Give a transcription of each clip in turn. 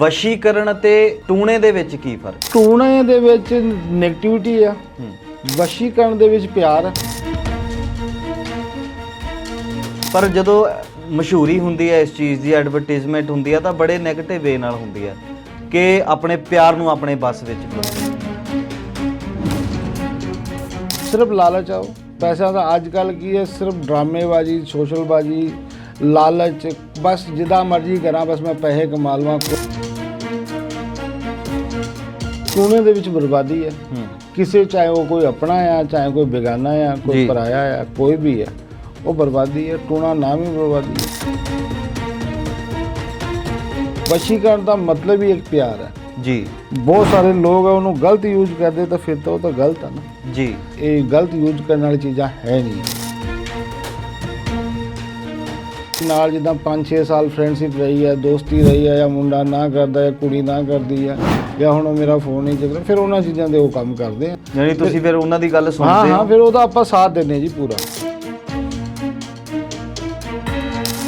ਵਸ਼ੀਕਰਨ ਅਤੇ ਟੂਣੇ ਦੇ ਵਿੱਚ ਕੀ ਫ਼ਰਕ? ਟੂਣੇ ਦੇ ਵਿੱਚ 네ਗੇਟਿਵਿਟੀ ਆ ਵਸ਼ੀਕਰਨ ਦੇ ਵਿੱਚ ਪਿਆਰ ਆ। ਪਰ ਜਦੋਂ ਮਸ਼ਹੂਰੀ ਹੁੰਦੀ ਹੈ ਇਸ ਚੀਜ਼ ਦੀ ਐਡਵਰਟਾਈਜ਼ਮੈਂਟ ਹੁੰਦੀ ਹੈ ਤਾਂ ਬੜੇ 네ਗੇਟਿਵ ਵੇ ਨਾਲ ਹੁੰਦੀ ਹੈ ਕਿ ਆਪਣੇ ਪਿਆਰ ਨੂੰ ਆਪਣੇ ਬਸ ਵਿੱਚ ਸਿਰਫ ਲਾਲਚ ਆਓ ਪੈਸਾ ਤਾਂ ਅੱਜ ਕੱਲ ਕੀ ਹੈ ਸਿਰਫ ਡਰਾਮੇਬਾਜ਼ੀ ਸੋਸ਼ਲਬਾਜ਼ੀ ਲਾਲਚ ਬਸ ਜਿੱਦਾਂ ਮਰਜ਼ੀ ਕਰਾਂ ਬਸ ਮੈਂ ਪੈਸੇ ਕਮਾ ਲਵਾਂ। ਟੂਣੇ ਦੇ ਵਿੱਚ ਬਰਬਾਦੀ ਹੈ। ਕਿਸੇ ਚਾਹੇ ਉਹ ਕੋਈ ਆਪਣਾ ਆ ਚਾਹੇ ਕੋਈ ਬੇਗਾਨਾ ਆ। ਕੋਈ ਪਰਾਇਆ ਆ ਕੋਈ ਵੀ ਹੈ ਉਹ ਬਰਬਾਦੀ ਹੈ ਟੂਣਾ ਨਾਮ ਹੀ ਬਰਬਾਦੀ ਹੈ। ਵਸ਼ੀਕਰਨ ਦਾ ਮਤਲਬ ਹੀ ਇੱਕ ਪਿਆਰ ਹੈ। ਜੀ। ਬਹੁਤ ਸਾਰੇ ਲੋਕ ਆ ਉਹਨੂੰ ਗਲਤ ਯੂਜ਼ ਕਰਦੇ ਤਾਂ ਫਿਰ ਤਾਂ ਉਹ ਤਾਂ ਗਲਤ ਆ ਨਾ। ਜੀ। ਇਹ ਗਲਤ ਯੂਜ਼ ਕਰਨ ਵਾਲੀ ਚੀਜ਼ਾਂ ਹੈ ਨਹੀਂ। ਨਾਲ ਜਿੱਦਾਂ 5-6 ਸਾਲ ਫਰੈਂਡਸ਼ਿਪ ਰਹੀ ਹੈ ਦੋਸਤੀ ਰਹੀ ਹੈ ਜਾਂ ਮੁੰਡਾ ਨਾ ਕਰਦਾ ਹੈ ਕੁੜੀ ਨਾ ਕਰਦੀ ਹੈ ਜਾਂ ਹੁਣ ਮੇਰਾ ਫੋਨ ਨਹੀਂ ਚੱਕਦਾ ਫਿਰ ਉਹਨਾਂ ਚੀਜ਼ਾਂ ਦੇ ਉਹ ਕੰਮ ਕਰਦੇ ਆ। ਯਾਨੀ ਤੁਸੀਂ ਫਿਰ ਉਹਨਾਂ ਦੀ ਗੱਲ ਹਾਂ ਸੁਣਦੇ ਹਾਂ ਹੋ? ਫਿਰ ਉਹਦਾ ਆਪਾਂ ਸਾਥ ਦਿੰਦੇ ਜੀ ਪੂਰਾ।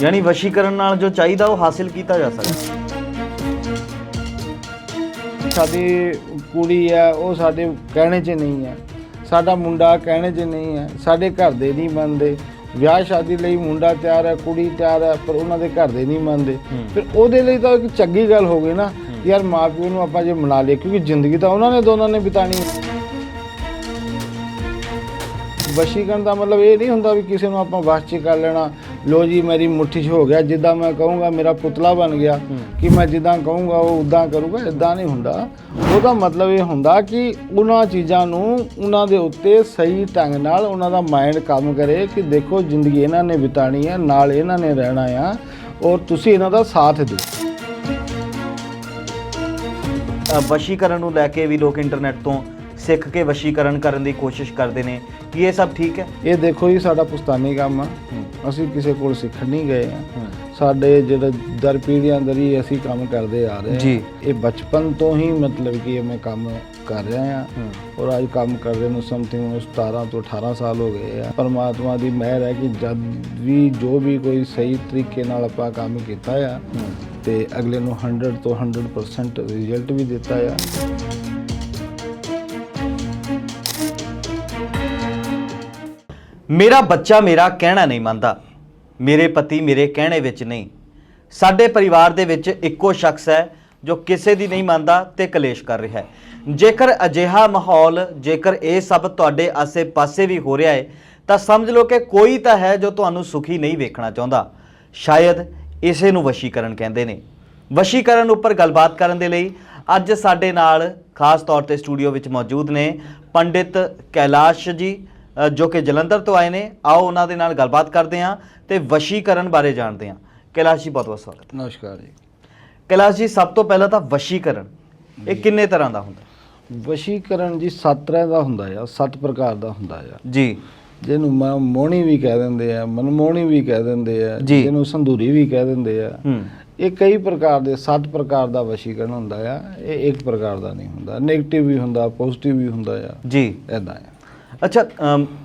ਯਾਨੀ ਵਸ਼ੀਕਰਨ ਨਾਲ ਜੋ ਚਾਹੀਦਾ ਉਹ ਹਾਸਿਲ ਕੀਤਾ ਜਾ ਸਕਦਾ। ਸਾਡੀ ਕੁੜੀ ਹੈ ਉਹ ਸਾਡੇ ਕਹਿਣੇ 'ਚ ਨਹੀਂ ਹੈ ਸਾਡਾ ਮੁੰਡਾ ਕਹਿਣੇ 'ਚ ਨਹੀਂ ਹੈ ਸਾਡੇ ਘਰ ਦੇ ਨਹੀਂ ਮੰਨਦੇ। ਵਿਆਹ ਸ਼ਾਦੀ ਲਈ ਮੁੰਡਾ ਤਿਆਰ ਹੈ ਕੁੜੀ ਤਿਆਰ ਹੈ ਪਰ ਉਹਨਾਂ ਦੇ ਘਰ ਦੇ ਨਹੀਂ ਮੰਨਦੇ। ਹੂੰ। ਫਿਰ ਉਹਦੇ ਲਈ ਤਾਂ ਇੱਕ ਚੰਗੀ ਗੱਲ ਹੋ ਗਈ ਨਾ। ਯਾਰ ਮਾਪਿਓ ਨੂੰ ਆਪਾਂ ਜੇ ਮਨਾ ਲਏ ਕਿਉਂਕਿ ਜ਼ਿੰਦਗੀ ਤਾਂ ਉਹਨਾਂ ਨੇ ਦੋਨਾਂ ਨੇ ਬਿਤਾਣੀ ਹੈ। ਵਸ਼ੀਕਰਨ ਦਾ ਮਤਲਬ ਇਹ ਨਹੀਂ ਹੁੰਦਾ ਵੀ ਕਿਸੇ ਨੂੰ ਆਪਾਂ ਵਸ 'ਚ ਕਰ ਲੈਣਾ। ਲੋ ਜੀ ਮੇਰੀ ਮੁੱਠੀ 'ਚ ਹੋ ਗਿਆ ਜਿੱਦਾਂ ਮੈਂ ਕਹੂੰਗਾ ਮੇਰਾ ਪੁਤਲਾ ਬਣ ਗਿਆ ਕਿ ਮੈਂ ਜਿੱਦਾਂ ਕਹੂੰਗਾ ਉਹ ਉਦਾਂ ਕਰੂਗਾ ਇਦਾਂ ਨਹੀਂ ਹੁੰਦਾ। ਉਹਦਾ ਮਤਲਬ ਇਹ ਹੁੰਦਾ ਕਿ ਉਹਨਾਂ ਚੀਜ਼ਾਂ ਨੂੰ ਉਹਨਾਂ ਦੇ ਉੱਤੇ ਸਹੀ ਢੰਗ ਨਾਲ ਉਹਨਾਂ ਦਾ ਮਾਈਂਡ ਕੰਮ ਕਰੇ ਕਿ ਦੇਖੋ ਜ਼ਿੰਦਗੀ ਇਹਨਾਂ ਨੇ ਬਿਤਾਣੀ ਹੈ ਨਾਲ ਇਹਨਾਂ ਨੇ ਰਹਿਣਾ ਆ ਔਰ ਤੁਸੀਂ ਇਹਨਾਂ ਦਾ ਸਾਥ ਦਿਓ। ਅ, ਵਸ਼ੀਕਰਨ ਨੂੰ ਲੈ ਕੇ ਵੀ ਲੋਕ ਇੰਟਰਨੈਟ ਤੋਂ ਸਿੱਖ ਕੇ ਵਸ਼ੀਕਰਨ ਕਰਨ ਦੀ ਕੋਸ਼ਿਸ਼ ਕਰਦੇ ਨੇ। ਕੀ ਇਹ ਸਭ ਠੀਕ ਹੈ? ਇਹ ਦੇਖੋ ਜੀ ਸਾਡਾ ਪੁਸਤਾਨੀ ਕੰਮ ਆ। ਅਸੀਂ ਕਿਸੇ ਕੋਲ ਸਿੱਖਣ ਨਹੀਂ ਗਏ ਆ। ਸਾਡੇ ਜਿਹੜੇ ਦਰ ਪੀੜ੍ਹੀਆਂ ਦਰ ਹੀ ਅਸੀਂ ਕੰਮ ਕਰਦੇ ਆ ਰਹੇ ਹਾਂ ਜੀ। ਇਹ ਬਚਪਨ ਤੋਂ ਹੀ ਮਤਲਬ ਕਿ ਇਹ ਮੈਂ ਕੰਮ ਕਰ ਰਿਹਾ ਆ। ਔਰ ਅੱਜ ਕੰਮ ਕਰਦੇ ਨੂੰ ਸਮਥਿੰਗ 17 ਤੋਂ 18 ਸਾਲ ਹੋ ਗਏ ਆ। ਪਰਮਾਤਮਾ ਦੀ ਮਿਹਰ ਹੈ ਕਿ ਜਦ ਵੀ ਜੋ ਵੀ ਕੋਈ ਸਹੀ ਤਰੀਕੇ ਨਾਲ ਆਪਾਂ ਕੰਮ ਕੀਤਾ ਆ ਤੇ ਅਗਲੇ ਨੂੰ 100 ਤੋਂ 100% ਰਿਜ਼ਲਟ ਵੀ ਦਿੱਤਾ ਆ। ਮੇਰਾ ਬੱਚਾ ਮੇਰਾ ਕਹਿਣਾ ਨਹੀਂ ਮੰਨਦਾ। ਮੇਰੇ ਪਤੀ ਮੇਰੇ ਕਹਿਣੇ ਵਿੱਚ ਨਹੀਂ। ਸਾਡੇ ਪਰਿਵਾਰ ਦੇ ਵਿੱਚ ਇੱਕੋ ਸ਼ਖਸ ਹੈ ਜੋ ਕਿਸੇ ਦੀ ਨਹੀਂ ਮੰਨਦਾ ਤੇ ਕਲੇਸ਼ ਕਰ ਰਿਹਾ ਹੈ। ਜੇਕਰ ਅਜਿਹਾ ਮਾਹੌਲ, ਜੇਕਰ ਇਹ ਸਭ ਤੁਹਾਡੇ ਆਸੇ-ਪਾਸੇ ਵੀ ਹੋ ਰਿਹਾ ਹੈ, ਤਾਂ ਸਮਝ ਲਓ ਕਿ ਕੋਈ ਤਾਂ ਹੈ ਜੋ ਤੁਹਾਨੂੰ ਸੁਖੀ ਨਹੀਂ ਵੇਖਣਾ ਚਾਹੁੰਦਾ। ਸ਼ਾਇਦ ਇਸੇ ਨੂੰ ਵਸ਼ੀਕਰਨ ਕਹਿੰਦੇ ਨੇ। ਵਸ਼ੀਕਰਨ ਉੱਪਰ ਗੱਲਬਾਤ ਕਰਨ ਦੇ ਲਈ ਅੱਜ ਸਾਡੇ ਨਾਲ ਖਾਸ ਤੌਰ ਤੇ ਸਟੂਡੀਓ ਵਿੱਚ ਮੌਜੂਦ ਨੇ ਪੰਡਿਤ ਕੈਲਾਸ਼ ਜੀ ਜੋ ਕਿ ਜਲੰਧਰ ਤੋਂ ਆਏ ਨੇ। ਆਓ ਉਹਨਾਂ ਦੇ ਨਾਲ ਗੱਲਬਾਤ ਕਰਦੇ ਹਾਂ ਤੇ ਵਸ਼ੀਕਰਨ ਬਾਰੇ ਜਾਣਦੇ ਹਾਂ। ਕੈਲਾਸ਼ ਜੀ ਬਹੁਤ ਬਹੁਤ ਸਵਾਗਤ। ਨਮਸਕਾਰ ਜੀ। ਕੈਲਾਸ਼ ਜੀ ਸਭ ਤੋਂ ਪਹਿਲਾਂ ਤਾਂ ਵਸ਼ੀਕਰਨ ਇਹ ਕਿੰਨੇ ਤਰ੍ਹਾਂ ਦਾ ਹੁੰਦਾ? ਵਸ਼ੀਕਰਨ ਜੀ ਸੱਤ ਤਰ੍ਹਾਂ ਦਾ ਹੁੰਦਾ ਆ ਸੱਤ ਪ੍ਰਕਾਰ ਦਾ ਹੁੰਦਾ ਆ। ਜੀ। ਜਿਹਨੂੰ ਮ- ਮੋਹਣੀ ਵੀ ਕਹਿ ਦਿੰਦੇ ਆ ਮਨਮੋਹਣੀ ਵੀ ਕਹਿ ਦਿੰਦੇ ਆ। ਜਿਹਨੂੰ ਸੰਧੂਰੀ ਵੀ ਕਹਿ ਦਿੰਦੇ ਆ। ਇਹ ਕਈ ਪ੍ਰਕਾਰ ਦੇ ਸੱਤ ਪ੍ਰਕਾਰ ਦਾ ਵਸ਼ੀਕਰਨ ਹੁੰਦਾ ਆ ਇਹ ਇੱਕ ਪ੍ਰਕਾਰ ਦਾ ਨਹੀਂ ਹੁੰਦਾ। 네ਗੇਟਿਵ ਵੀ ਹੁੰਦਾ ਪੋਜ਼ਿਟਿਵ ਵੀ ਹੁੰਦਾ ਆ। ਜੀ। ਐਦਾਂ ਆ। ਅੱਛਾ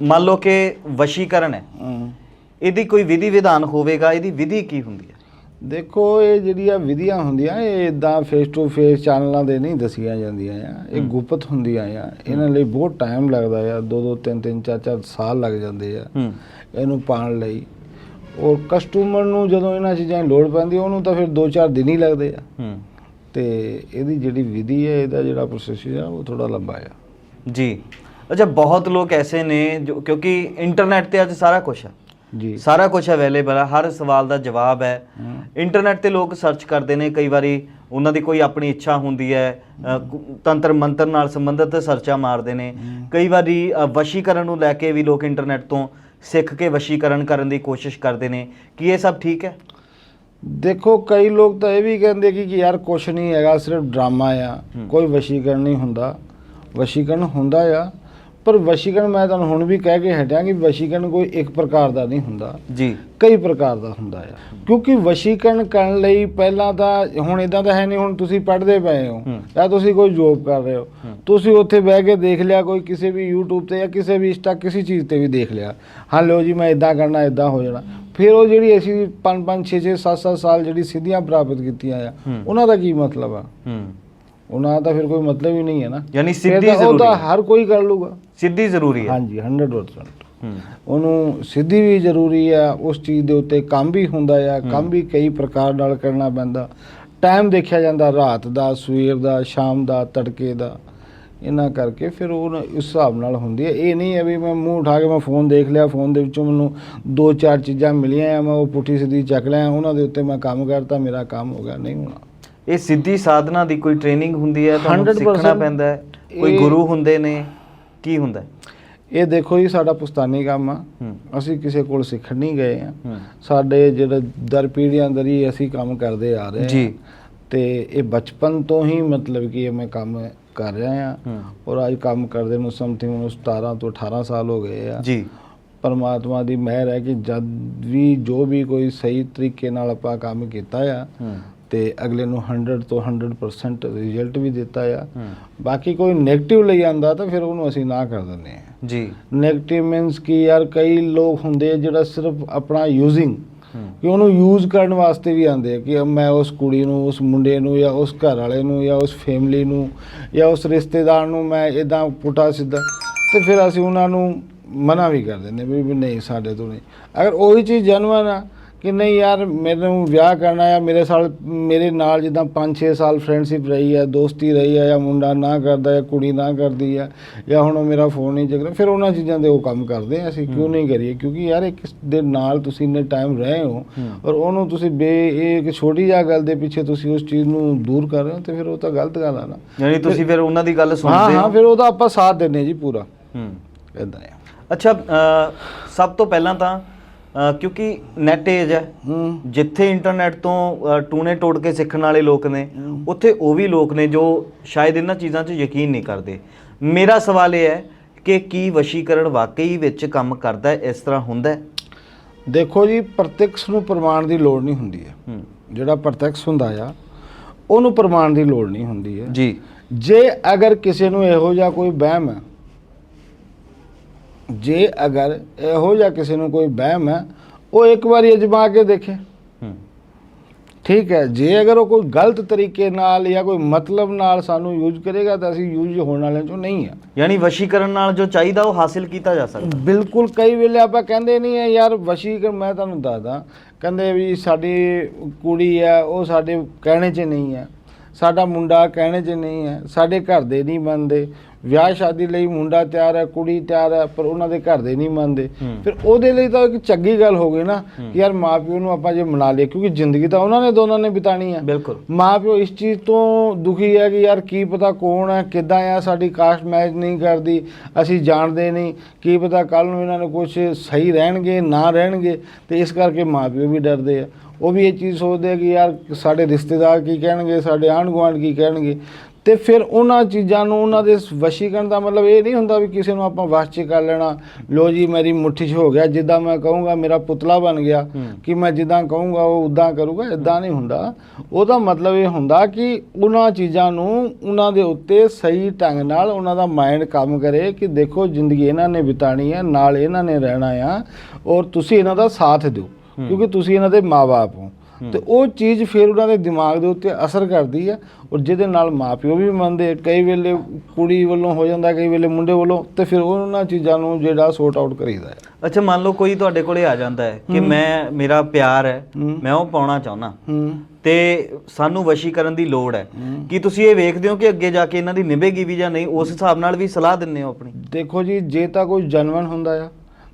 ਮੰਨ ਲਓ ਕਿ ਵਸ਼ੀਕਰਨ ਹੈ। ਇਹਦੀ ਕੋਈ ਵਿਧੀ ਵਿਧਾਨ ਹੋਵੇਗਾ ਇਹਦੀ ਵਿਧੀ ਕੀ ਹੁੰਦੀ ਹੈ? ਦੇਖੋ ਇਹ ਜਿਹੜੀਆਂ ਵਿਧੀਆਂ ਹੁੰਦੀਆਂ ਇਹ ਇਦਾਂ ਫੇਸ ਟੂ ਫੇਸ ਚੈਨਲਾਂ ਦੇ ਨਹੀਂ ਦਸੀਆਂ ਜਾਂਦੀਆਂ ਆ। ਇਹ ਗੁਪਤ ਹੁੰਦੀਆਂ ਆ। ਇਹਨਾਂ ਲਈ ਬਹੁਤ ਟਾਈਮ ਲੱਗਦਾ ਆ। ਦੋ ਦੋ ਤਿੰਨ ਤਿੰਨ ਚਾਰ ਚਾਰ ਸਾਲ ਲੱਗ ਜਾਂਦੇ ਆ ਇਹਨੂੰ ਪਾਣ ਲਈ। ਔਰ ਕਸਟਮਰ ਨੂੰ ਜਦੋਂ ਇਹਨਾਂ ਚੀਜ਼ਾਂ ਦੀ ਲੋੜ ਪੈਂਦੀ ਉਹਨੂੰ ਤਾਂ ਫਿਰ 2-4 ਦਿਨ ਹੀ ਲੱਗਦੇ ਆ। ਤੇ ਇਹਦੀ ਜਿਹੜੀ ਵਿਧੀ ਹੈ ਇਹਦਾ ਜਿਹੜਾ ਪ੍ਰੋਸੈਸ ਹੈ ਉਹ ਥੋੜਾ ਲੰਬਾ ਆ। ਜੀ। ਅੱਛਾ ਬਹੁਤ ਲੋਕ ਐਸੇ ਨੇ ਜੋ ਕਿਉਂਕਿ ਇੰਟਰਨੈਟ ਤੇ ਅੱਜ ਸਾਰਾ ਕੁਝ ਹੈ ਜੀ। ਸਾਰਾ ਕੁਝ ਅਵੇਲੇਬਲ ਹੈ ਹਰ ਸਵਾਲ ਦਾ ਜਵਾਬ ਹੈ। ਇੰਟਰਨੈਟ ਤੇ ਲੋਕ ਸਰਚ ਕਰਦੇ ਨੇ ਕਈ ਵਾਰੀ ਉਹਨਾਂ ਦੀ ਕੋਈ ਆਪਣੀ ਇੱਛਾ ਹੁੰਦੀ ਹੈ ਤੰਤਰ ਮੰਤਰ ਨਾਲ ਸੰਬੰਧਿਤ ਸਰਚਾ ਮਾਰਦੇ ਨੇ। ਕਈ ਵਾਰੀ ਵਸ਼ੀਕਰਨ ਨੂੰ ਲੈ ਕੇ ਵੀ ਲੋਕ ਇੰਟਰਨੈਟ ਤੋਂ ਸਿੱਖ ਕੇ ਵਸ਼ੀਕਰਨ ਕਰਨ ਦੀ ਕੋਸ਼ਿਸ਼ ਕਰਦੇ ਨੇ। ਕੀ ਇਹ ਸਭ ਠੀਕ ਹੈ? ਦੇਖੋ ਕਈ ਲੋਕ ਤਾਂ ਇਹ ਵੀ ਕਹਿੰਦੇ ਕਿ ਕਿ ਯਾਰ ਕੁਛ ਨਹੀਂ ਹੈਗਾ ਸਿਰਫ ਡਰਾਮਾ ਆ। ਕੋਈ ਵਸ਼ੀਕਰਨ ਨਹੀਂ ਹੁੰਦਾ। ਵਸ਼ੀਕਰਨ ਹੁੰਦਾ ਆ ਪਰ ਵਸ਼ੀਕਰਨ ਮੈਂ ਤੁਹਾਨੂੰ ਹੁਣ ਵੀ ਕਹਿ ਕੇ ਹਟਿਆ ਕਿ ਵਸ਼ੀਕਰਨ ਕੋਈ ਇੱਕ ਪ੍ਰਕਾਰ ਦਾ ਨਹੀਂ ਹੁੰਦਾ। ਜੀ। ਕਈ ਪ੍ਰਕਾਰ ਦਾ ਹੁੰਦਾ ਆ। ਕਿਉਂਕਿ ਵਸ਼ੀਕਰਨ ਕਰਨ ਲਈ ਪਹਿਲਾਂ ਤਾਂ ਹੁਣ ਇਦਾਂ ਤਾਂ ਹੈ ਨਹੀਂ ਹੁਣ ਤੁਸੀਂ ਪੜ੍ਹਦੇ ਪਏ ਹੋ। ਜਾਂ ਤੁਸੀਂ ਕੋਈ ਜੋਬ ਕਰ ਰਹੇ ਹੋ। ਤੁਸੀਂ ਉੱਥੇ ਬਹਿ ਕੇ ਦੇਖ ਲਿਆ ਕੋਈ ਕਿਸੇ ਵੀ YouTube ਤੇ ਜਾਂ ਕਿਸੇ ਵੀ ਇੰਸਟਾ ਕਿਸੇ ਚੀਜ਼ ਤੇ ਵੀ ਦੇਖ ਲਿਆ। ਹਾਂ ਲਓ ਜੀ ਮੈਂ ਇਦਾਂ ਕਰਨਾ ਇਦਾਂ ਹੋ ਜਾਣਾ। ਫਿਰ ਉਹ ਜਿਹੜੀ ਅਸੀਂ 5 5 6 6 7 7 ਸਾਲ ਜਿਹੜੀ ਸਿੱਧੀਆਂ ਪ੍ਰਾਪਤ ਕੀਤੀਆਂ ਆ। ਉਹਨਾਂ ਦਾ ਕੀ ਮਤਲਬ ਆ? ਹੂੰ। ਉਹਨਾਂ ਦਾ ਫਿਰ ਕੋਈ ਮਤਲਬ ਹੀ ਨਹੀਂ ਹੈ ਨਾ। ਯਾਨੀ ਸਿੱਧੀ ਤਾਂ ਉਹ ਜ਼ਰੂਰੀ ਤਾਂ। ਹਰ ਕੋਈ ਕਰ ਲੂਗਾ। ਸਿੱਧੀ ਜ਼ਰੂਰੀ ਹੈ। ਹਾਂਜੀ 100% ਹੂੰ। ਉਹਨੂੰ ਸਿੱਧੀ ਵੀ ਜ਼ਰੂਰੀ ਆ ਉਸ ਚੀਜ਼ ਦੇ ਉੱਤੇ ਕੰਮ ਵੀ ਹੁੰਦਾ ਆ ਕੰਮ ਵੀ ਕਈ ਪ੍ਰਕਾਰ ਨਾਲ ਕਰਨਾ ਪੈਂਦਾ। ਟਾਈਮ ਦੇਖਿਆ ਜਾਂਦਾ ਰਾਤ ਦਾ ਸਵੇਰ ਦਾ ਸ਼ਾਮ ਦਾ ਤੜਕੇ ਦਾ। ਇਹਨਾਂ ਕਰਕੇ ਫਿਰ ਉਹ ਨਾ ਇਸ ਹਿਸਾਬ ਨਾਲ ਹੁੰਦੀ ਹੈ। ਇਹ ਨਹੀਂ ਹੈ ਵੀ ਮੈਂ ਮੂੰਹ ਉਠਾ ਕੇ ਮੈਂ ਫੋਨ ਦੇਖ ਲਿਆ ਫੋਨ ਦੇ ਵਿੱਚੋਂ ਮੈਨੂੰ ਦੋ ਚਾਰ ਚੀਜ਼ਾਂ ਮਿਲੀਆਂ ਆ ਮੈਂ ਉਹ ਪੁੱਠੀ ਸਿੱਧੀ ਚੱਕ ਲਿਆ ਉਹਨਾਂ ਦੇ ਉੱਤੇ ਮੈਂ ਕੰਮ ਕਰਤਾ ਮੇਰਾ ਕੰਮ ਹੋ ਗਿਆ। ਨਹੀਂ ਹੋਣਾ। ਇਹ ਸਿੱਧੀ ਸਾਧਨਾ ਦੀ ਕੋਈ ਟ੍ਰੇਨਿੰਗ ਹੁੰਦੀ ਹੈ ਤੁਹਾਨੂੰ 100% ਸਿੱਖਣਾ ਪੈਂਦਾ ਹੈ? ਕੋਈ ਗੁਰੂ ਹੁੰਦੇ ਨੇ ਕੀ ਹੁੰਦਾ? ਇਹ ਦੇਖੋ ਜੀ ਸਾਡਾ ਪੁਸਤਾਨੀ ਕੰਮ ਆ। ਅਸੀਂ ਕਿਸੇ ਕੋਲ ਸਿੱਖਣ ਨਹੀਂ ਗਏ ਆ। ਸਾਡੇ ਜਿਹੜੇ ਦਰ ਪੀੜ੍ਹੀਆਂ ਦਰ ਹੀ ਅਸੀਂ ਕੰਮ ਕਰਦੇ ਆ ਰਹੇ ਜੀ। ਤੇ ਇਹ ਬਚਪਨ ਤੋਂ ਹੀ ਮਤਲਬ ਕਿ ਇਹ ਮੈਂ ਕੰਮ ਕਰ ਰਿਹਾ ਹੂੰ। ਔਰ ਅੱਜ ਕੰਮ ਕਰਦੇ ਨੂੰ ਸਮਥਿੰਗ ਨੂੰ 17 ਤੋਂ 18 ਸਾਲ ਹੋ ਗਏ ਆ। ਜੀ। ਪਰਮਾਤਮਾ ਦੀ ਮਿਹਰ ਹੈ ਕਿ ਜਦ ਵੀ ਜੋ ਵੀ ਕੋਈ ਸਹੀ ਤਰੀਕੇ ਨਾਲ ਆਪਾਂ ਕੰਮ ਕੀਤਾ ਆ ਤੇ ਅਗਲੇ ਨੂੰ 100 ਤੋਂ 100% ਰਿਜ਼ਲਟ ਵੀ ਦਿੱਤਾ ਆ। ਬਾਕੀ ਕੋਈ 네ਗੇਟਿਵ ਲਈ ਆਂਦਾ ਤਾਂ ਫਿਰ ਉਹਨੂੰ ਅਸੀਂ ਨਾ ਕਰ ਦਿੰਦੇ ਆ। ਜੀ। 네ਗੇਟਿਵ ਮੀਨਸ ਕਿ ਯਾਰ ਕਈ ਲੋਕ ਹੁੰਦੇ ਜਿਹੜਾ ਸਿਰਫ ਆਪਣਾ ਯੂਜ਼ਿੰਗ ਕਿ ਉਹਨੂੰ ਯੂਜ਼ ਕਰਨ ਵਾਸਤੇ ਵੀ ਆਉਂਦੇ ਆ ਕਿ ਮੈਂ ਉਸ ਕੁੜੀ ਨੂੰ ਉਸ ਮੁੰਡੇ ਨੂੰ ਜਾਂ ਉਸ ਘਰ ਵਾਲੇ ਨੂੰ ਜਾਂ ਉਸ ਫੈਮਿਲੀ ਨੂੰ ਜਾਂ ਉਸ ਰਿਸ਼ਤੇਦਾਰ ਨੂੰ ਮੈਂ ਇਦਾਂ ਪੁੱਠਾ ਸਿੱਧਾ ਤੇ ਫਿਰ ਅਸੀਂ ਉਹਨਾਂ ਨੂੰ ਮਨਾ ਵੀ ਕਰ ਦਿੰਦੇ ਵੀ ਨਹੀਂ ਸਾਡੇ ਤੋਂ ਨਹੀਂ। ਅਗਰ ਉਹੀ ਚੀਜ਼ ਜਨਮਨ ਆ ਕਿ ਨਹੀਂ ਯਾਰ ਮੈਨੂੰ ਵਿਆਹ ਕਰਨਾ ਆ ਮੇਰੇ ਸਾਲ ਮੇਰੇ ਨਾਲ ਜਿੱਦਾਂ 5-6 ਸਾਲ ਫਰੈਂਡਸ਼ਿਪ ਰਹੀ ਹੈ ਦੋਸਤੀ ਰਹੀ ਹੈ ਜਾਂ ਮੁੰਡਾ ਨਾ ਕਰਦਾ ਜਾਂ ਕੁੜੀ ਨਾ ਕਰਦੀ ਹੈ ਜਾਂ ਹੁਣ ਉਹ ਮੇਰਾ ਫੋਨ ਨਹੀਂ ਚੱਕ ਰਿਹਾ ਫਿਰ ਉਹਨਾਂ ਚੀਜ਼ਾਂ ਦੇ ਉਹ ਕੰਮ ਕਰਦੇ ਆ ਅਸੀਂ ਕਿਉਂ ਨਹੀਂ ਕਰੀਏ? ਕਿਉਂਕਿ ਯਾਰ ਇੱਕ ਦੇ ਨਾਲ ਤੁਸੀਂ ਇੰਨੇ ਟਾਈਮ ਰਹੇ ਹੋ। ਔਰ ਉਹਨੂੰ ਤੁਸੀਂ ਬੇ ਇੱਕ ਛੋਟੀ ਜਿਹੀ ਗੱਲ ਦੇ ਪਿੱਛੇ ਤੁਸੀਂ ਉਸ ਚੀਜ਼ ਨੂੰ ਦੂਰ ਕਰ ਰਹੇ ਹੋ ਤੇ ਫਿਰ ਉਹ ਤਾਂ ਗਲਤ ਗੱਲ ਆ ਨਾ। ਯਾਨੀ ਤੁਸੀਂ ਫਿਰ ਉਹਨਾਂ ਦੀ ਗੱਲ ਸੁਣਦੇ ਹਾਂ ਹੋ? ਫਿਰ ਉਹਦਾ ਆਪਾਂ ਸਾਥ ਦਿੰਨੇ ਜੀ ਪੂਰਾ। ਹੂੰ। ਇਦਾਂ ਹੈ ਅੱਛਾ ਸਭ ਤੋਂ ਪਹਿਲਾਂ ਤਾਂ ਕਿਉਂਕਿ ਨੈਟ ਏਜ ਹੈ। ਜਿੱਥੇ ਇੰਟਰਨੈਟ ਤੋਂ ਟੂਣੇ ਤੋੜ ਕੇ ਸਿੱਖਣ ਵਾਲੇ ਲੋਕ ਨੇ ਉੱਥੇ ਉਹ ਵੀ ਲੋਕ ਨੇ ਜੋ ਸ਼ਾਇਦ ਇਹਨਾਂ ਚੀਜ਼ਾਂ 'ਚ ਯਕੀਨ ਨਹੀਂ ਕਰਦੇ। ਮੇਰਾ ਸਵਾਲ ਇਹ ਹੈ ਕਿ ਕੀ ਵਸ਼ੀਕਰਨ ਵਾਕਈ ਵਿੱਚ ਕੰਮ ਕਰਦਾ ਹੈ ਇਸ ਤਰ੍ਹਾਂ ਹੁੰਦਾ ਹੈ? ਦੇਖੋ ਜੀ ਪ੍ਰਤੱਖ ਨੂੰ ਪ੍ਰਮਾਣ ਦੀ ਲੋੜ ਨਹੀਂ ਹੁੰਦੀ ਹੈ। ਜਿਹੜਾ ਪ੍ਰਤੱਖ ਹੁੰਦਾ ਆ ਉਹਨੂੰ ਪ੍ਰਮਾਣ ਦੀ ਲੋੜ ਨਹੀਂ ਹੁੰਦੀ ਹੈ। ਜੀ। ਜੇ ਅਗਰ ਕਿਸੇ ਨੂੰ ਇਹੋ ਜਿਹਾ ਕੋਈ ਵਹਿਮ ਹੈ ਜੇ ਅਗਰ ਇਹੋ ਜਿਹਾ ਕਿਸੇ ਨੂੰ ਕੋਈ ਵਹਿਮ ਹੈ ਉਹ ਇੱਕ ਵਾਰੀ ਅਜਮਾ ਕੇ ਦੇਖੇ। ਠੀਕ ਹੈ ਜੇ ਅਗਰ ਉਹ ਕੋਈ ਗਲਤ ਤਰੀਕੇ ਨਾਲ ਜਾਂ ਕੋਈ ਮਤਲਬ ਨਾਲ ਸਾਨੂੰ ਯੂਜ਼ ਕਰੇਗਾ ਤਾਂ ਅਸੀਂ ਯੂਜ਼ ਹੋਣ ਵਾਲਿਆਂ ਚੋਂ ਨਹੀਂ ਆ ਯਾਨੀ ਵਸ਼ੀਕਰਨ ਨਾਲ ਜੋ ਚਾਹੀਦਾ ਉਹ ਹਾਸਿਲ ਕੀਤਾ ਜਾ ਸਕਦਾ। ਬਿਲਕੁਲ ਕਈ ਵੇਲੇ ਆਪਾਂ ਕਹਿੰਦੇ ਨਹੀਂ ਹੈ ਯਾਰ ਵਸ਼ੀਕਰਨ ਮੈਂ ਤੁਹਾਨੂੰ ਦੱਸਦਾ ਕਹਿੰਦੇ ਵੀ ਸਾਡੀ ਕੁੜੀ ਹੈ ਉਹ ਸਾਡੇ ਕਹਿਣੇ 'ਚ ਨਹੀਂ ਹੈ। ਸਾਡਾ ਮੁੰਡਾ ਕਹਿਣੇ 'ਚ ਨਹੀਂ ਹੈ ਸਾਡੇ ਘਰ ਦੇ ਨਹੀਂ ਮੰਨਦੇ। ਵਿਆਹ ਸ਼ਾਦੀ ਲਈ ਮੁੰਡਾ ਤਿਆਰ ਹੈ ਕੁੜੀ ਤਿਆਰ ਹੈ ਪਰ ਉਹਨਾਂ ਦੇ ਘਰ ਦੇ ਨਹੀਂ ਮੰਨਦੇ। ਫਿਰ ਉਹਦੇ ਲਈ ਤਾਂ ਇੱਕ ਚੰਗੀ ਗੱਲ ਹੋ ਗਈ ਨਾ। ਕਿ ਯਾਰ ਮਾਪਿਓ ਨੂੰ ਆਪਾਂ ਜੇ ਮਨਾ ਲਈਏ ਕਿਉਂਕਿ ਜ਼ਿੰਦਗੀ ਤਾਂ ਉਹਨਾਂ ਨੇ ਦੋਨਾਂ ਨੇ ਬਿਤਾਣੀ ਹੈ। ਬਿਲਕੁਲ। ਮਾਂ ਪਿਓ ਇਸ ਚੀਜ਼ ਤੋਂ ਦੁਖੀ ਹੈ ਕਿ ਯਾਰ ਕੀ ਪਤਾ ਕੌਣ ਹੈ ਕਿੱਦਾਂ ਆ ਸਾਡੀ ਕਾਸਟ ਮੈਚ ਨਹੀਂ ਕਰਦੀ ਅਸੀਂ ਜਾਣਦੇ ਨਹੀਂ ਕੀ ਪਤਾ ਕੱਲ ਨੂੰ ਇਹਨਾਂ ਨੂੰ ਕੁਝ ਸਹੀ ਰਹਿਣਗੇ ਨਾ ਰਹਿਣਗੇ ਤੇ ਇਸ ਕਰਕੇ ਮਾਂ ਪਿਓ ਵੀ ਡਰਦੇ ਆ। ਉਹ ਵੀ ਇਹ ਚੀਜ਼ ਸੋਚਦੇ ਆ ਕਿ ਯਾਰ ਸਾਡੇ ਰਿਸ਼ਤੇਦਾਰ ਕੀ ਕਹਿਣਗੇ ਸਾਡੇ ਆਂਢ ਗੁਆਂਢ ਕੀ ਕਹਿਣਗੇ ਤੇ ਫਿਰ ਉਹਨਾਂ ਚੀਜ਼ਾਂ ਨੂੰ ਉਹਨਾਂ ਦੇ ਵਸ਼ੀਕਰਨ ਦਾ ਮਤਲਬ ਇਹ ਨਹੀਂ ਹੁੰਦਾ ਵੀ ਕਿਸੇ ਨੂੰ ਆਪਾਂ ਵਸ਼ 'ਚ ਕਰ ਲੈਣਾ ਲੋ ਜੀ ਮੇਰੀ ਮੁੱਠੀ 'ਚ ਹੋ ਗਿਆ ਜਿੱਦਾਂ ਮੈਂ ਕਹੂੰਗਾ ਮੇਰਾ ਪੁਤਲਾ ਬਣ ਗਿਆ। ਕਿ ਮੈਂ ਜਿੱਦਾਂ ਕਹੂੰਗਾ ਉਹ ਉਦਾਂ ਕਰੂਗਾ ਇਦਾਂ ਨਹੀਂ ਹੁੰਦਾ ਉਹਦਾ ਮਤਲਬ ਇਹ ਹੁੰਦਾ ਕਿ ਉਹਨਾਂ ਚੀਜ਼ਾਂ ਨੂੰ ਉਹਨਾਂ ਦੇ ਉੱਤੇ ਸਹੀ ਢੰਗ ਨਾਲ ਉਹਨਾਂ ਦਾ ਮਾਈਂਡ ਕੰਮ ਕਰੇ ਕਿ ਦੇਖੋ ਜ਼ਿੰਦਗੀ ਇਹਨਾਂ ਨੇ ਬਿਤਾਣੀ ਹੈ ਨਾਲ ਇਹਨਾਂ ਨੇ ਰਹਿਣਾ ਆ ਔਰ ਤੁਸੀਂ ਇਹਨਾਂ ਦਾ ਸਾਥ ਦਿਓ। ਕਿਉਂਕਿ ਤੁਸੀਂ ਇਹਨਾਂ ਦੇ ਮਾਪੇ ਹੋ। ਤੇ ਉਹ ਚੀਜ਼ ਫਿਰ ਉਹਨਾਂ ਦੇ ਦਿਮਾਗ ਦੇ ਉੱਤੇ ਅਸਰ ਕਰਦੀ ਹੈ ਔਰ ਜਿਹਦੇ ਨਾਲ ਮਾਪਿਓ ਵੀ ਮੰਨਦੇ ਕਈ ਵੇਲੇ ਕੁੜੀ ਵੱਲੋਂ ਹੋ ਜਾਂਦਾ ਕਈ ਵੇਲੇ ਮੁੰਡੇ ਵੱਲੋਂ ਤੇ ਫਿਰ ਉਹਨਾਂ ਚੀਜ਼ਾਂ ਨੂੰ ਜਿਹੜਾ ਸੋਰਟ ਆਊਟ ਕਰੀਦਾ ਹੈ। ਅੱਛਾ ਮੰਨ ਲਓ ਕੋਈ ਤੁਹਾਡੇ ਕੋਲੇ ਆ ਜਾਂਦਾ ਹੈ ਕਿ ਮੈਂ ਮੇਰਾ ਪਿਆਰ ਹੈ। ਮੈਂ ਉਹ ਪਾਉਣਾ ਚਾਹੁੰਦਾ। ਤੇ ਸਾਨੂੰ ਵਸ਼ੀਕਰਨ ਦੀ ਲੋੜ ਹੈ। ਕੀ ਤੁਸੀਂ ਇਹ ਵੇਖਦੇ ਹੋ ਕਿ ਅੱਗੇ ਜਾ ਕੇ ਇਹਨਾਂ ਦੀ ਨਿਭੇਗੀ ਵੀ ਜਾਂ ਨਹੀਂ? ਉਸ ਹਿਸਾਬ ਨਾਲ ਵੀ ਸਲਾਹ ਦਿੰਦੇ ਹੋ ਆਪਣੀ। ਦੇਖੋ ਜੀ ਜੇ ਤਾਂ ਕੋਈ ਜਨਮਨ ਹੁੰਦਾ ਆ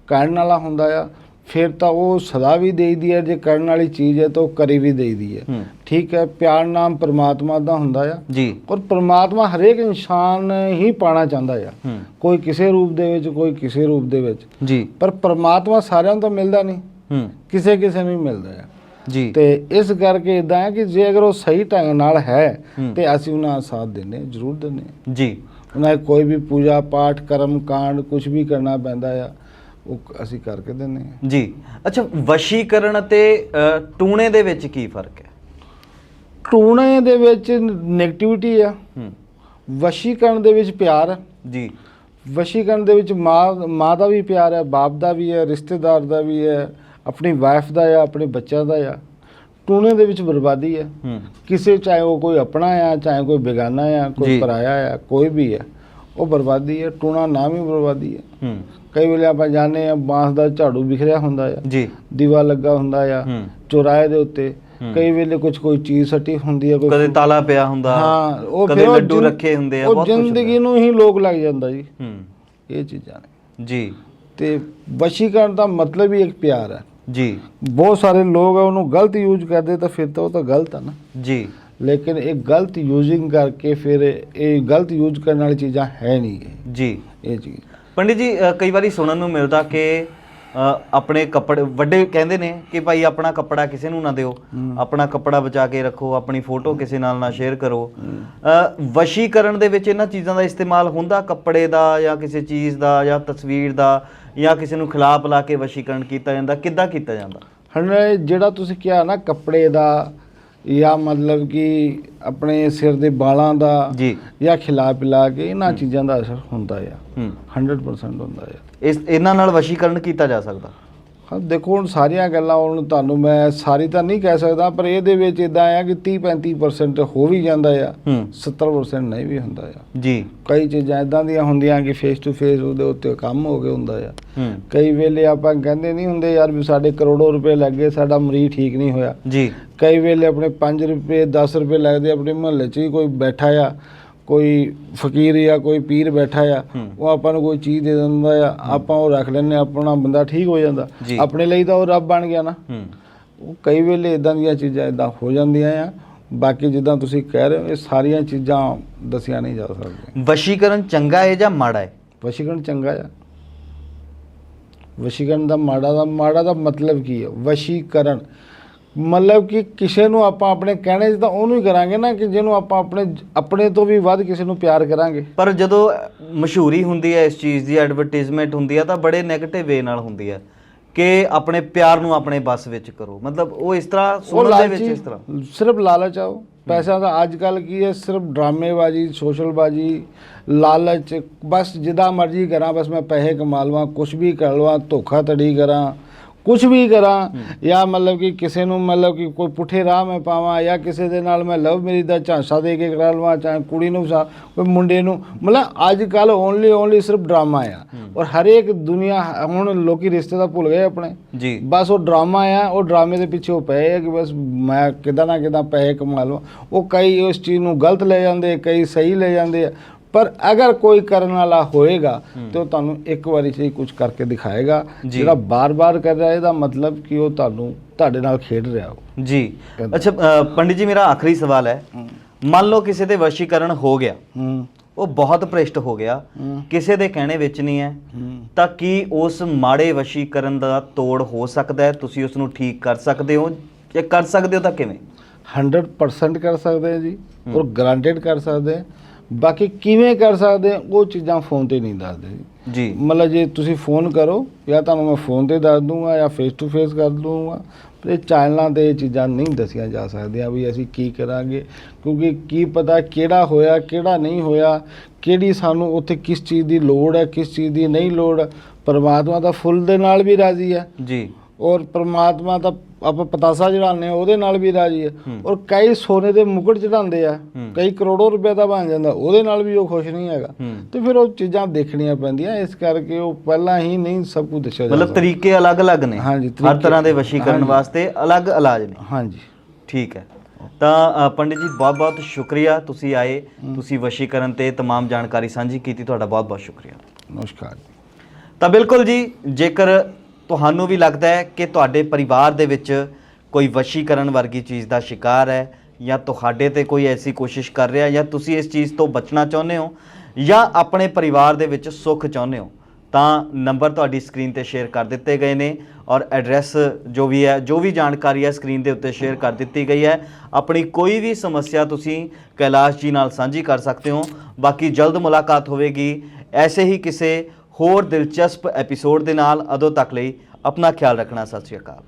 ਕਰਨ ਵਾਲਾ ਹੁੰਦਾ ਆ ਫਿਰ ਤਾਂ ਉਹ ਸਦਾ ਵੀ ਦੇਈਦੀ ਹੈ ਜੇ ਕਰਨ ਵਾਲੀ ਚੀਜ਼ ਹੈ ਤਾਂ ਉਹ ਕਰੀ ਵੀ ਦੇਈਦੀ ਹੈ। ਠੀਕ ਹੈ ਪਿਆਰ ਨਾਮ ਪ੍ਰਮਾਤਮਾ ਦਾ ਹੁੰਦਾ ਆ। ਜੀ। ਔਰ ਪ੍ਰਮਾਤਮਾ ਹਰੇਕ ਇਨਸਾਨ ਹੀ ਪਾਣਾ ਚਾਹੁੰਦਾ ਆ। ਕੋਈ ਕਿਸੇ ਰੂਪ ਦੇ ਵਿੱਚ ਕੋਈ ਕਿਸੇ ਰੂਪ ਦੇ ਵਿੱਚ। ਜੀ। ਪਰ ਪ੍ਰਮਾਤਮਾ ਸਾਰਿਆਂ ਨੂੰ ਤਾਂ ਮਿਲਦਾ ਨਹੀਂ। ਹੂੰ। ਕਿਸੇ ਕਿਸੇ ਨੂੰ ਹੀ ਮਿਲਦਾ ਆ। ਜੀ। ਤੇ ਇਸ ਕਰਕੇ ਇਦਾਂ ਹੈ ਕਿ ਜੇ ਅਗਰ ਉਹ ਸਹੀ ਢੰਗ ਨਾਲ ਹੈ। ਤੇ ਅਸੀਂ ਉਹਨਾਂ ਦਾ ਸਾਥ ਹਾਂ, ਜ਼ਰੂਰ ਹਾਂ। ਜੀ। ਉਹਨਾਂ ਕੋਈ ਵੀ ਪੂਜਾ ਪਾਠ ਕਰਮ ਕਾਂਡ ਕੁਝ ਵੀ ਕਰਨਾ ਪੈਂਦਾ ਆ ਉਹ ਅਸੀਂ ਕਰਕੇ ਦਿੰਦੇ ਹਾਂ। ਜੀ। ਅੱਛਾ ਵਸ਼ੀਕਰਨ ਅਤੇ ਅ, ਟੂਣੇ ਦੇ ਵਿੱਚ ਕੀ ਫ਼ਰਕ ਹੈ? ਟੂਣੇ ਦੇ ਵਿੱਚ 네ਗੇਟਿਵਿਟੀ ਆ। ਹੂੰ। ਵਸ਼ੀਕਰਨ ਦੇ ਵਿੱਚ ਪਿਆਰ ਆ। ਜੀ। ਵਸ਼ੀਕਰਨ ਦੇ ਵਿੱਚ ਮਾਂ ਮਾਂ ਦਾ ਵੀ ਪਿਆਰ ਹੈ ਬਾਪ ਦਾ ਵੀ ਹੈ ਰਿਸ਼ਤੇਦਾਰ ਦਾ ਵੀ ਹੈ ਆਪਣੀ ਵਾਈਫ ਦਾ ਆ ਆਪਣੇ ਬੱਚਿਆਂ ਦਾ ਆ। ਟੂਣੇ ਦੇ ਵਿੱਚ ਬਰਬਾਦੀ ਹੈ ਹੂੰ। ਕਿਸੇ ਚਾਹੇ ਉਹ ਕੋਈ ਆਪਣਾ ਆ ਚਾਹੇ ਕੋਈ ਬੇਗਾਨਾ ਆ ਜੀ। ਕੋਈ ਪਰਾਇਆ ਆ ਕੋਈ ਵੀ ਆ। ਉਹ ਬਰਬਾਦੀ ਹੈ ਟੂਣਾ ਨਾਮ ਹੀ ਬਰਬਾਦੀ ਹੈ। ਹੂੰ। ਕਈ ਵੇਲੇ ਆਪਾਂ ਜਾਂਦੇ ਆ ਬਾਂਸ ਦਾ ਝਾੜੂ ਵਿਖਰਿਆ ਹੁੰਦਾ ਆ। ਜੀ। ਦੀਵਾ ਲੱਗਾ ਹੁੰਦਾ ਆ ਹੂੰ। ਚੁਰਾਏ ਦੇ ਉੱਤੇ। ਹੂੰ। ਕਈ ਵੇਲੇ ਕੁਝ ਕੋਈ ਚੀਜ਼ ਸੱਟੀ ਹੁੰਦੀ ਆ ਕੋਈ ਕਦੇ ਤਾਲਾ ਪਿਆ ਹੁੰਦਾ। ਹਾਂ ਉਹ ਕਦੇ ਲੱਡੂ ਰੱਖੇ ਹੁੰਦੇ ਆ ਬਹੁਤ ਹੁੰਦਾ। ਜ਼ਿੰਦਗੀ ਨੂੰ ਹੀ ਲੋਕ ਲੱਗ ਜਾਂਦਾ ਜੀ। ਹੂੰ। ਇਹ ਚੀਜ਼ਾਂ ਨੇ। ਜੀ। ਤੇ ਵਸ਼ੀਕਰਨ ਦਾ ਮਤਲਬ ਹੀ ਇੱਕ ਪਿਆਰ ਹੈ। ਜੀ। ਬਹੁਤ ਸਾਰੇ ਲੋਕ ਆ ਉਹਨੂੰ ਗਲਤ ਯੂਜ਼ ਕਰਦੇ ਤਾਂ ਫਿਰ ਤਾਂ ਉਹ ਤਾਂ ਗਲਤ ਆ ਨਾ। ਜੀ। ਲੇਕਿਨ ਇਹ ਗਲਤ ਯੂਜ਼ਿੰਗ ਕਰਕੇ ਫਿਰ ਇਹ ਗਲਤ ਯੂਜ਼ ਕਰਨ ਵਾਲੀ ਚੀਜ਼ਾਂ ਹੈ ਨਹੀਂ ਜੀ। ਇਹ ਚੀਜ਼। ਪੰਡਿਤ ਜੀ ਕਈ ਵਾਰੀ ਸੁਣਨ ਨੂੰ ਮਿਲਦਾ ਕਿ ਆਪਣੇ ਕੱਪੜੇ ਵੱਡੇ ਕਹਿੰਦੇ ਨੇ ਕਿ ਭਾਈ ਆਪਣਾ ਕੱਪੜਾ ਕਿਸੇ ਨੂੰ ਨਾ ਦਿਓ। ਆਪਣਾ ਕੱਪੜਾ ਬਚਾ ਕੇ ਰੱਖੋ ਆਪਣੀ ਫੋਟੋ ਕਿਸੇ ਨਾਲ ਨਾ ਸ਼ੇਅਰ ਕਰੋ। ਵਸ਼ੀਕਰਨ ਦੇ ਵਿੱਚ ਇਹਨਾਂ ਚੀਜ਼ਾਂ ਦਾ ਇਸਤੇਮਾਲ ਹੁੰਦਾ ਕੱਪੜੇ ਦਾ ਜਾਂ ਕਿਸੇ ਚੀਜ਼ ਦਾ ਜਾਂ ਤਸਵੀਰ ਦਾ ਜਾਂ ਕਿਸੇ ਨੂੰ ਖਿਲਾਫ ਲਾ ਕੇ ਵਸ਼ੀਕਰਨ ਕੀਤਾ ਜਾਂਦਾ? ਕਿੱਦਾਂ ਕੀਤਾ ਜਾਂਦਾ? ਹੁਣ ਜਿਹੜਾ ਤੁਸੀਂ ਕਿਹਾ ਨਾ ਕੱਪੜੇ ਦਾ ਜਾਂ ਮਤਲਬ ਕਿ ਆਪਣੇ ਸਿਰ ਦੇ ਵਾਲਾਂ ਦਾ ਜੀ। ਜਾਂ ਖਿਲਾ ਪਿਲਾ ਕੇ ਇਹਨਾਂ ਚੀਜ਼ਾਂ ਦਾ ਅਸਰ ਹੁੰਦਾ ਆ। ਹੂੰ। 100% ਹੁੰਦਾ ਆ। ਇਸ ਇਹਨਾਂ ਨਾਲ ਵਸ਼ੀਕਰਨ ਕੀਤਾ ਜਾ ਸਕਦਾ। ਹਾਂ ਦੇਖੋ ਹੁਣ ਸਾਰੀਆਂ ਗੱਲਾਂ ਹੁਣ ਤੁਹਾਨੂੰ ਮੈਂ ਸਾਰੀ ਤਾਂ ਨਹੀਂ ਕਹਿ ਸਕਦਾ ਪਰ ਇਹਦੇ ਵਿੱਚ ਇਦਾਂ ਆ ਕਿ 30 35% ਹੋ ਵੀ ਜਾਂਦਾ ਆ ਹੂੰ। 70% ਨਹੀਂ ਵੀ ਹੁੰਦਾ ਆ। ਜੀ। ਕਈ ਚੀਜ਼ਾਂ ਇਦਾਂ ਦੀਆਂ ਹੁੰਦੀਆਂ ਕਿ ਫੇਸ ਟੂ ਫੇਸ ਉਹਦੇ ਉੱਤੇ ਕੰਮ ਹੋ ਕੇ ਹੁੰਦਾ ਆ। ਕਈ ਵੇਲੇ ਆਪਾਂ ਕਹਿੰਦੇ ਨਹੀਂ ਹੁੰਦੇ ਯਾਰ ਵੀ ਸਾਡੇ ਕਰੋੜੋ ਰੁਪਏ ਲੱਗੇ ਸਾਡਾ ਮਰੀਜ਼ ਠੀਕ ਨਹੀਂ ਹੋਇਆ। ਜੀ। ਕਈ ਵੇਲੇ ਆਪਣੇ 5 ਰੁਪਏ 10 ਰੁਪਏ ਲੱਗਦੇ ਆਪਣੇ ਮੁਹੱਲੇ 'ਚ ਹੀ ਕੋਈ ਬੈਠਾ ਆ ਕੋਈ ਫਕੀਰ ਜਾਂ ਕੋਈ ਪੀਰ ਬੈਠਾ ਆ। ਉਹ ਆਪਾਂ ਨੂੰ ਕੋਈ ਚੀਜ਼ ਦੇ ਦਿੰਦਾ ਆ ਆਪਾਂ ਉਹ ਰੱਖ ਹਾਂ, ਆਪਣਾ ਬੰਦਾ ਠੀਕ ਹੋ ਜਾਂਦਾ। ਆਪਣੇ ਲਈ ਤਾਂ ਉਹ ਰੱਬ ਬਣ ਗਿਆ ਨਾ। ਉਹ ਕਈ ਵੇਲੇ ਇਦਾਂ ਦੀਆਂ ਚੀਜ਼ਾਂ ਇਦਾਂ ਹੋ ਜਾਂਦੀਆਂ ਆ ਬਾਕੀ ਜਿੱਦਾਂ ਤੁਸੀਂ ਕਹਿ ਰਹੇ ਹੋ ਇਹ ਸਾਰੀਆਂ ਚੀਜ਼ਾਂ ਦੱਸੀਆਂ ਨਹੀਂ ਜਾ ਸਕਦੀਆਂ। ਵਸ਼ੀਕਰਨ ਚੰਗਾ ਹੈ ਜਾਂ ਮਾੜਾ ਹੈ? ਵਸ਼ੀਕਰਨ ਚੰਗਾ ਆ। ਵਸ਼ੀਕਰਨ ਦਾ ਮਾੜਾ ਦਾ ਮਾੜਾ ਦਾ ਮਤਲਬ ਕੀ ਹੈ ਵਸ਼ੀਕਰਨ। ਮਤਲਬ ਕਿ ਕਿਸੇ ਨੂੰ ਆਪਾਂ ਆਪਣੇ ਕਹਿਣੇ 'ਚ ਤਾਂ ਉਹਨੂੰ ਹੀ ਕਰਾਂਗੇ ਨਾ ਕਿ ਜਿਹਨੂੰ ਆਪਾਂ ਆਪਣੇ ਆਪਣੇ ਤੋਂ ਵੀ ਵੱਧ ਕਿਸੇ ਨੂੰ ਪਿਆਰ ਕਰਾਂਗੇ। ਪਰ ਜਦੋਂ ਮਸ਼ਹੂਰੀ ਹੁੰਦੀ ਹੈ ਇਸ ਚੀਜ਼ ਦੀ ਐਡਵਰਟਾਈਜ਼ਮੈਂਟ ਹੁੰਦੀ ਹੈ ਤਾਂ ਬੜੇ 네ਗੇਟਿਵ ਵੇ ਨਾਲ ਹੁੰਦੀ ਹੈ ਕਿ ਆਪਣੇ ਪਿਆਰ ਨੂੰ ਆਪਣੇ ਬਸ ਵਿੱਚ ਕਰੋ। ਮਤਲਬ ਉਹ ਇਸ ਤਰ੍ਹਾਂ ਸੁਣਨ ਦੇ ਵਿੱਚ ਲਾਲਚੀ ਇਸ ਤਰ੍ਹਾਂ। ਸਿਰਫ ਲਾਲਚ ਆਓ ਪੈਸਾ ਦਾ ਅੱਜ ਕੱਲ ਕੀ ਹੈ ਸਿਰਫ ਡਰਾਮੇਬਾਜ਼ੀ ਸੋਸ਼ਲਬਾਜ਼ੀ ਲਾਲਚ ਬਸ ਜਿੱਦਾਂ ਮਰਜ਼ੀ ਕਰਾਂ ਬਸ ਮੈਂ ਪੈਸੇ ਕਮਾ ਲਵਾਂ ਕੁਝ ਵੀ ਕਰ ਲਵਾਂ ਧੋਖਾਧੜੀ ਕਰਾਂ ਕੁਝ ਵੀ ਕਰਾਂ ਜਾਂ ਮਤਲਬ ਕਿ ਕਿਸੇ ਨੂੰ ਮਤਲਬ ਕਿ ਕੋਈ ਪੁੱਠੇ ਰਾਹ ਮੈਂ ਪਾਵਾਂ ਜਾਂ ਕਿਸੇ ਦੇ ਨਾਲ ਮੈਂ ਲਵ ਮੇਰੀ ਦਾ ਝਾਂਸਾ ਦੇ ਕੇ ਕਰਾ ਲਵਾਂ ਚਾਹੇ ਕੁੜੀ ਨੂੰ ਕੋਈ ਮੁੰਡੇ ਨੂੰ ਮਤਲਬ ਅੱਜ ਕੱਲ ਓਨਲੀ ਓਨਲੀ ਸਿਰਫ ਡਰਾਮਾ ਆ। ਔਰ ਹਰੇਕ ਦੁਨੀਆ ਹੁਣ ਲੋਕੀ ਰਿਸ਼ਤੇ ਦਾ ਭੁੱਲ ਗਏ ਆਪਣੇ। ਜੀ। ਬਸ ਉਹ ਡਰਾਮਾ ਆ ਉਹ ਡਰਾਮੇ ਦੇ ਪਿੱਛੇ ਉਹ ਪਏ ਆ ਕਿ ਬਸ ਮੈਂ ਕਿਦਾਂ ਨਾ ਕਿਦਾਂ ਪੈਸੇ ਕਮਾ ਲਵਾਂ। ਉਹ ਕਈ ਉਸ ਚੀਜ਼ ਨੂੰ ਗਲਤ ਲੈ ਜਾਂਦੇ ਕਈ ਸਹੀ ਲੈ ਜਾਂਦੇ ਆ। ਪਰ ਅਗਰ ਕੋਈ ਕਰਨ ਵਾਲਾ ਹੋਏਗਾ ਤੇ ਉਹ ਤੁਹਾਨੂੰ ਇੱਕ ਵਾਰੀ ਚ ਹੀ ਕੁਝ ਕਰਕੇ ਦਿਖਾਏਗਾ। ਜਿਹੜਾ ਬਾਰ-ਬਾਰ ਕਰ ਰਿਹਾ ਇਹਦਾ ਮਤਲਬ ਕਿ ਉਹ ਤੁਹਾਨੂੰ ਤੁਹਾਡੇ ਨਾਲ ਖੇਡ ਰਿਹਾ ਹੋ। ਜੀ। ਅੱਛਾ ਪੰਡਿਤ ਜੀ ਮੇਰਾ ਆਖਰੀ ਸਵਾਲ ਹੈ। ਮੰਨ ਲਓ ਕਿਸੇ ਦੇ ਵਸ਼ੀਕਰਨ ਹੋ ਗਿਆ। ਹੂੰ। ਉਹ ਬਹੁਤ ਭ੍ਰਿਸ਼ਟ ਹੋ ਗਿਆ। ਹੂੰ। ਕਿਸੇ ਦੇ ਕਹਿਣੇ ਵਿੱਚ ਨਹੀਂ ਹੈ। ਹੂੰ। ਤਾਂ ਕੀ ਉਸ ਮਾੜੇ ਵਸ਼ੀਕਰਨ ਦਾ ਤੋੜ ਹੋ ਸਕਦਾ ਹੈ? ਤੁਸੀਂ ਉਸ ਨੂੰ ਠੀਕ ਕਰ ਸਕਦੇ ਹੋ ਜੇ ਕਰ ਸਕਦੇ ਹੋ ਤਾਂ ਕਿਵੇਂ? 100% ਕਰ ਸਕਦੇ ਆ ਜੀ। ਔਰ ਗਰੰਟਡ ਕਰ ਸਕਦੇ ਆ ਬਾਕੀ ਕਿਵੇਂ ਕਰ ਸਕਦੇ ਉਹ ਚੀਜ਼ਾਂ ਫੋਨ ਤੇ ਨਹੀਂ ਦੱਸਦੇ। ਜੀ। ਜੀ ਮਤਲਬ ਜੇ ਤੁਸੀਂ ਫੋਨ ਕਰੋ ਜਾਂ ਤੁਹਾਨੂੰ ਮੈਂ ਫੋਨ ਤੇ ਦੱਸ ਦੂੰਗਾ ਜਾਂ ਫੇਸ ਟੂ ਫੇਸ ਕਰ ਦੂੰਗਾ ਪਰ ਇਹ ਚੈਨਲਾਂ ਤੇ ਇਹ ਚੀਜ਼ਾਂ ਨਹੀਂ ਦੱਸੀਆਂ ਜਾ ਸਕਦੀਆਂ ਵੀ ਅਸੀਂ ਕੀ ਕਰਾਂਗੇ ਕਿਉਂਕਿ ਕੀ ਪਤਾ ਕਿਹੜਾ ਹੋਇਆ ਕਿਹੜਾ ਨਹੀਂ ਹੋਇਆ ਕਿਹੜੀ ਸਾਨੂੰ ਉੱਥੇ ਕਿਸ ਚੀਜ਼ ਦੀ ਲੋੜ ਹੈ ਕਿਸ ਚੀਜ਼ ਦੀ ਨਹੀਂ ਲੋੜ ਪਰਮਾਤਮਾ ਤਾਂ ਫੁੱਲ ਦੇ ਨਾਲ ਵੀ ਰਾਜ਼ੀ ਹੈ। ਜੀ। ਔਰ ਪਰਮਾਤਮਾ ਤਾਂ ਆਪਾਂ ਪਤਾਸਾ ਚੜਾਉਂਦੇ ਆ ਉਹਦੇ ਨਾਲ ਵੀ ਰਾਜ਼ੀ ਹੈ ਔਰ ਕਈ ਸੋਨੇ ਦੇ ਮੁਕਟ ਚੜਾਉਂਦੇ ਆ ਹੂੰ। ਕਈ ਕਰੋੜੋ ਰੁਪਏ ਦਾ ਬਣ ਜਾਂਦਾ ਉਹਦੇ ਨਾਲ ਵੀ ਉਹ ਖੁਸ਼ ਨਹੀਂ ਹੈਗਾ ਹੂੰ ਤੇ ਫਿਰ ਉਹ ਚੀਜ਼ਾਂ ਦੇਖਣੀਆਂ ਪੈਂਦੀਆਂ ਇਸ ਕਰਕੇ ਉਹ ਪਹਿਲਾਂ ਹੀ ਨਹੀਂ ਸਭ ਕੁਝ ਦੱਸਿਆ ਮਤਲਬ ਜਾਂਦਾ ਤਰੀਕੇ ਅਲੱਗ-ਅਲੱਗ ਨੇ ਹਾਂਜੀ, ਹਰ ਤਰੀਕੇ- ਤਰ੍ਹਾਂ ਦੇ ਵਸ਼ੀਕਰਨ ਹਾਂਜੀ। ਵਾਸਤੇ ਅਲੱਗ ਇਲਾਜ ਨੇ ਹਾਂਜੀ ਠੀਕ ਹੈ ਤਾਂ ਅ, ਪੰਡਿਤ ਜੀ ਬਹੁਤ-ਬਹੁਤ ਸ਼ੁਕਰੀਆ ਤੁਸੀਂ ਆਏ ਤੁਸੀਂ ਵਸ਼ੀਕਰਨ ਤੇ तमाम ਜਾਣਕਾਰੀ ਸਾਂਝੀ ਕੀਤੀ ਤੁਹਾਡਾ ਬਹੁਤ-ਬਹੁਤ ਸ਼ੁਕਰੀਆ ਨਮਸਕਾਰ ਤਾਂ ਬਿਲਕੁਲ ਜੀ ਜੇਕਰ ਤੁਹਾਨੂੰ ਵੀ ਲੱਗਦਾ ਹੈ ਕਿ ਤੁਹਾਡੇ ਪਰਿਵਾਰ ਦੇ ਵਿੱਚ ਕੋਈ ਵਸ਼ੀਕਰਨ ਵਰਗੀ ਚੀਜ਼ ਦਾ ਸ਼ਿਕਾਰ ਹੈ ਜਾਂ ਤੁਹਾਡੇ ਤੇ ਕੋਈ ਐਸੀ ਕੋਸ਼ਿਸ਼ ਕਰ ਰਿਹਾ ਜਾਂ ਤੁਸੀਂ ਇਸ ਚੀਜ਼ ਤੋਂ ਬਚਣਾ ਚਾਹੁੰਦੇ ਹੋ ਜਾਂ ਆਪਣੇ ਪਰਿਵਾਰ ਦੇ ਵਿੱਚ ਸੁੱਖ ਚਾਹੁੰਦੇ ਹੋ, ਤਾਂ ਨੰਬਰ ਤੁਹਾਡੀ ਸਕਰੀਨ ਤੇ ਸ਼ੇਅਰ ਕਰ ਦਿੱਤੇ ਗਏ ਨੇ ਔਰ ਐਡਰੈਸ ਜੋ ਵੀ ਹੈ, ਜੋ ਵੀ ਜਾਣਕਾਰੀ ਹੈ ਸਕਰੀਨ ਦੇ ਉੱਤੇ ਸ਼ੇਅਰ ਕਰ ਦਿੱਤੀ ਗਈ ਹੈ। ਆਪਣੀ ਕੋਈ ਵੀ ਸਮੱਸਿਆ ਤੁਸੀਂ ਕੈਲਾਸ਼ ਜੀ ਨਾਲ ਸਾਂਝੀ ਕਰ ਸਕਦੇ ਹੋ। ਬਾਕੀ ਜਲਦ ਮੁਲਾਕਾਤ ਹੋਵੇਗੀ। ਐਸੇ ਹੀ ਕਿਸੇ ਹੋਰ ਦਿਲਚਸਪ ਐਪੀਸੋਡ ਦੇ ਨਾਲ ਅਦੋਂ ਤੱਕ ਲਈ ਆਪਣਾ ਖਿਆਲ ਰੱਖਣਾ। ਸਤਿ ਸ਼੍ਰੀ ਅਕਾਲ।